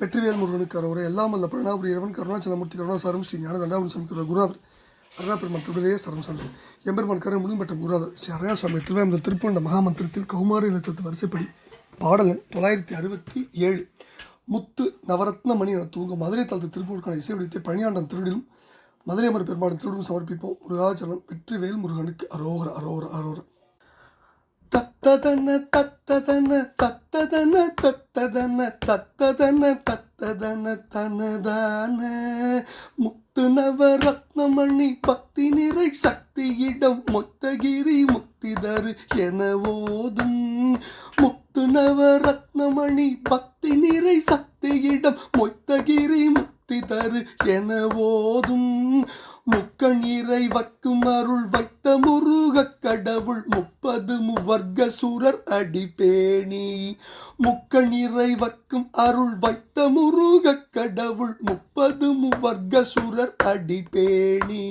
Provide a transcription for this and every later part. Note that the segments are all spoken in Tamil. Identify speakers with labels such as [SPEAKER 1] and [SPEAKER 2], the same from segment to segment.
[SPEAKER 1] வெற்றிவேல் முருகனுக்கு அரோரை எல்லாம் அல்ல பிரணாபுரி கருணாச்சலமூர்த்தி கருணாசாரம் ஸ்ரீ ஞான தண்டாபுரம் சமைக்கிற குருநாதர் அருணா பெருமான் திருவிழையே சரம் சந்தம் எம்பெருமான் கரை முடியும் பெற்ற குருநாதர் ஸ்ரீ அருணா சுவாமி திருவேந்த திருப்பண்ட மகாமந்திரத்தில் கௌமாரி நிலத்தத்து வரிசைப்படி பாடலன் தொள்ளாயிரத்தி அறுபத்தி ஏழு. முத்து நவரத்ன மணி என தூங்க மதுரை தளத்து திருப்பூருக்கான இசை வடித்தை பணியாண்டம் திருடிலும் மதுரை அமர் பெருமாள் திருடும் சமர்ப்பிப்போம். முருகாச்சலம் வெற்றிவேல் முருகனுக்கு அரோகர அரோகர அரோகர. தத்ததன தத்ததன தத்ததன தத்ததன தத்ததன தத்ததன தனதான. முத்து நவரத்னமணி பக்தி நிறை சக்தியிடம் மொத்தகிரி முக்திதரு என ஓதும் முத்து நவரத்னமணி பக்தி நிறை சக்தியிடம் மொத்தகிரி முக்தி தரு என ஓதும் முக்கணீரை வக்கும் அருள் வைத்த முருகக் கடவுள் முப்பது முவர்க்க சுரர் அடிபேணி முக்க நிறைவர்க்கும் அருள் வைத்த முருக கடவுள் முப்பது முவர்க்க சுரர் அடிபேணி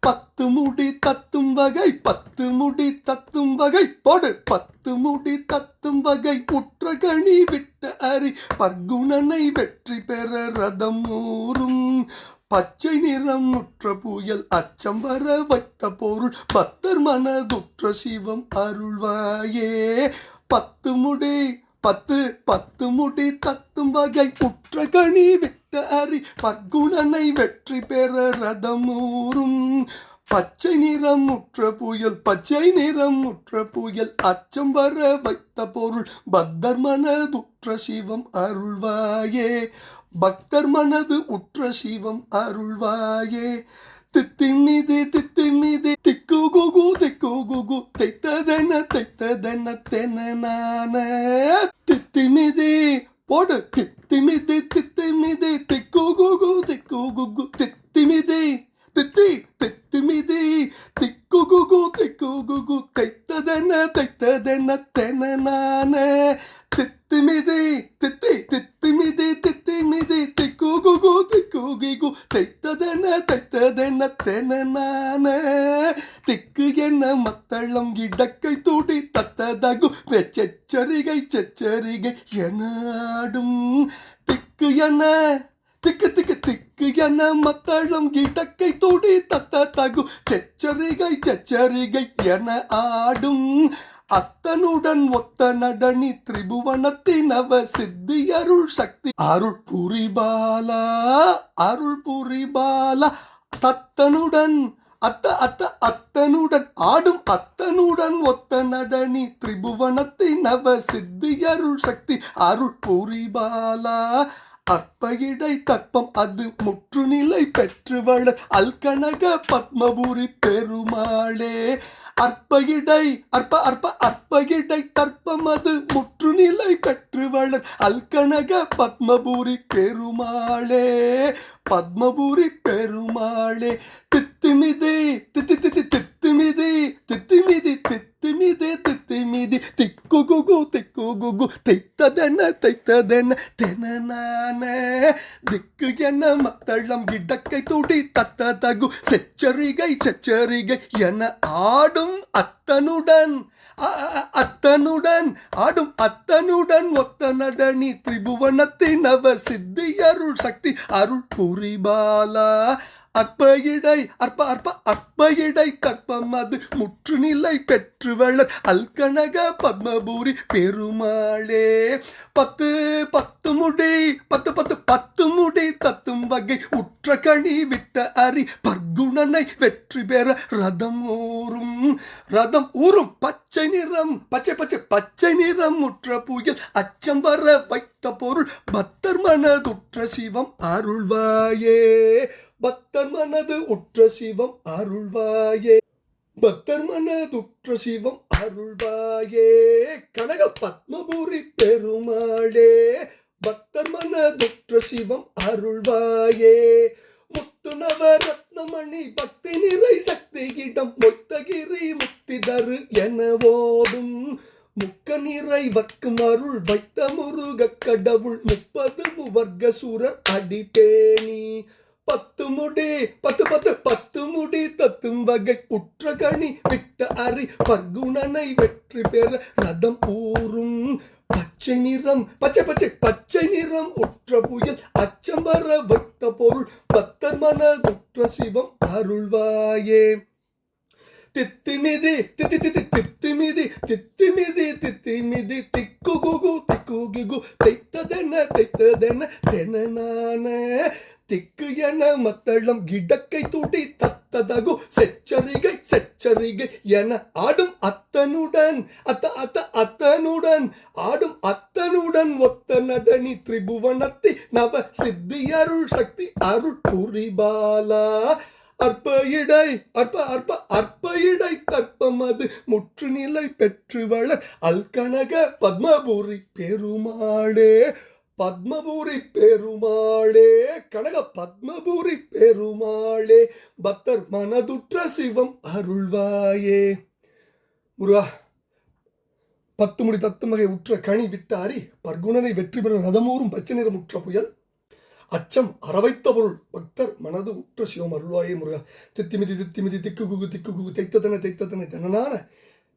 [SPEAKER 1] பத்து முடி தத்தும் வகை பத்து முடி தத்தும் வகை போடு. பத்து முடி தத்தும் வகை உற்றகணி விட்ட அரி பர்குணனை வெற்றி பெற ரதம் ஊறும். பச்சை நிறம் முற்ற புயல் அச்சம் வர வைத்த பொருள் பத்தர் மனதுற்ற சிவம் அருள்வாயே. பத்து முடி பத்து பத்து முடி தத்தும் வகை உற்ற கனி விட்ட அரி பர்குணனை வெற்றி பெற ரதமூறும். பச்சை நிறம் முற்ற புயல் பச்சை நிறம் முற்ற புயல் அச்சம் வர வைத்த பொருள் பத்தர் மனதுற்ற சிவம் அருள்வாயே. பக்தர் மனது உற்ற சிவம் அருள்வாயே. தித்திமிதி தித்திமிதி திக்கு குகு திக்கு குகு தைத்ததென தைத்ததென தென நான. தித்திமிதி போடு தித்திமிதி தித்திமிதி திக்கு குகு திக்கு குகு தித்திமிதி தித்தி தித்திமிதி திக்கு குகு திக்கு குகு தைத்ததென தைத்ததென தென நான தித்திமிதி தித்தி தித்திமிதி தித்திமிதி திக்கு குகு திக்கு கிகு தைத்ததென தைத்ததென தென திக்கு என்ன மத்தளம் இடக்கை தூடி தத்ததகு. செச்சரிகை செச்சரிகை எனாடும் திக்கு என்ன திக்கு திக்கு திக்கு என மத்தளம் இடக்கை தூடி தத்த தகு செச்சரிகை செச்சரிகை என ஆடும். அத்தனுடன் ஒத்த நடனி திரிபுவனத்தின் அவ சித்தி அருள் சக்தி. அருள் புரிபாலா அருள் புரிபாலா. தத்தனுடன் அத்த அத்த அத்தனுடன் ஆடும் அத்தனுடன் ஒத்த நடனி திரிபுவனத்தின் அவ சித்தி அருள் சக்தி. அருள் புரிபாலா அற்பகிடை தற்பம் அது முற்றுநிலை பெற்றுவள அல்கனக பத்மபுரி பெருமாளே அற்ப இடை அற்ப அற்ப அற்பகிடை தற்பம் அது முற்றுநிலை பெற்று வளர் அல்கனக பத்மபூரி பெருமாளே பத்மபூரி பெருமாளே. தித்திமிதி தித்தி தித்தி தித்திமிதி தித்திமிதி தித்திமிதி தித்திமிதி. திக்கு குகு திக்கு குகு தைத்ததென தைத்ததென தென திக்கு என்ன மத்தளம் இடக்கை துடி தத்த தகு செச்சரிகை செச்சரிகை என ஆடும் அத்தனுடன். அ- அ- அத்தனுடன் ஆடும் அத்தனுடன் ஒத்த நடனி திரிபுவனத்தின் அவ சித்தி அருள் சக்தி அருள் புரிபாலா. அற்ப இடை அற்ப அற்ப அற்ப இடை கற்பம் அது. முற்றுநிலை பெற்றுவளர் அல்கனக பத்மபூரி பெருமாளே. பத்து பத்து முடி பத்து பத்து பத்து முடி தத்தும் வகை. உற்ற கனி விட்ட அரி பர்குணனை வெற்றி பெற ரதம் ஊறும். ரதம் ஊறும். பச்சை நிறம் பச்சை பச்சை பச்சை நிறம் முற்ற புயல். அச்சம் வர வைத்த பொருள் பத்தர் மனதுற்ற சிவம் அருள்வாயே. பக்தர் மனது உற்ற சிவம் அருள்வாயே. பக்தர் மனதுற்ற சிவம் அருள்வாயே. கனக பத்மபுரி பெருமாளே. பக்தர் மனதுற்ற சிவம் அருள்வாயே. முத்து நவரத்னமணி பக்தி நிறை சக்தியிடம் மொத்தகிரி முக்தி தரு என ஓதும். முக்க நிறை வக்கும் அருள் வைத்த முருக கடவுள் முப்பது முவர்க சுரர் அடிபேணி பத்து முடி பத்து பத்து பத்து முடி தத்தும் வகை குற்றகணி. விட்ட அரி பர்குணனை வெற்றி பெற ரதம் ஊறும். பச்சை நிறம் பச்சை பச்சை பச்சை நிறம் உற்ற புயல் அச்சம் வர வைத்த பொருள் பத்தர் மனதுற்ற சிவம் அருள்வாயே. தித்திமிதி தித்தி தித்தி தித்திமிதி தித்திமிதி தித்திமிதி திக்கு குகு திக்கு கிகு தைத்ததென தைத்ததென தெனனான திக்கு என மத்தளம் கிடக்கை துடி தத்ததகு செச்சரிகை செச்சரிகை என ஆடும் அத்தனுடன் அத்த அத்த அத்தனுடன் ஆடும் அத்தனுடன் ஒத்த நடனி திரிபுவனத்தை நவ சித்தி அருள் சக்தி அருள் புரிபாலா. அற்ப இடை அற்ப அற்ப அற்ப இடை தற்பம் அது முற்றுநிலை பெற்று வளர் அல்கனக பத்மபுரி பெருமாளே. பத்மபூரி பெருமாளே கனக பத்மபூரி பெருமாளே பக்தர் மனதுற்ற சிவம் அருள்வாயே. முருகா பத்து முடி தத்துமகை உற்ற கனி விட்டாரி பர்குணனை வெற்றி பெற ரதமூறும் பச்சை நிறம் உற்ற புயல். அச்சம் அறவைத்த பொருள் பக்தர் மனது உற்ற சிவம் அருள்வாயே முருகா. தித்திமிதி தித்திமிதி திக்கு குகு திக்கு குகு தைத்ததன தைத்ததன தனனான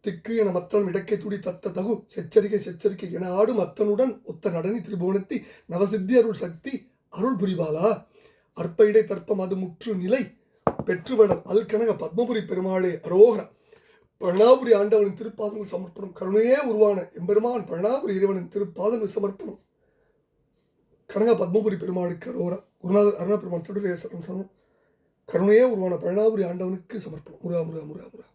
[SPEAKER 1] திக்கு என மத்தளம் இடக்கை துடி தத்த தகு செச்சரிக்கை செச்சரிக்கை என ஆடும் அத்தனுடன் ஒத்த நடனி திரிபுவனத்தி நவசித்தி அருள் சக்தி அருள் புரிவாளா? அற்ப இடை தர்ப்பம் அது முற்று நிலை பெற்றுவளர் அல்கனக பத்மபுரி பெருமாளே அரோகர. பழனாபுரி ஆண்டவனின் திருப்பாதங்கள் சமர்ப்பணம் கருணையே உருவான எம்பெருமான் பழனாபுரி இறைவனின் திருப்பாதங்கள் சமர்ப்பணம். கனக பத்மபுரி பெருமாளுக்கு அரோகர. குருநாதர் அருணா பெருமான் தொடரேசரம் கருணையே உருவான பழனாபுரி ஆண்டவனுக்கு சமர்ப்பணம். முருகா முருகா முருகா முருகா.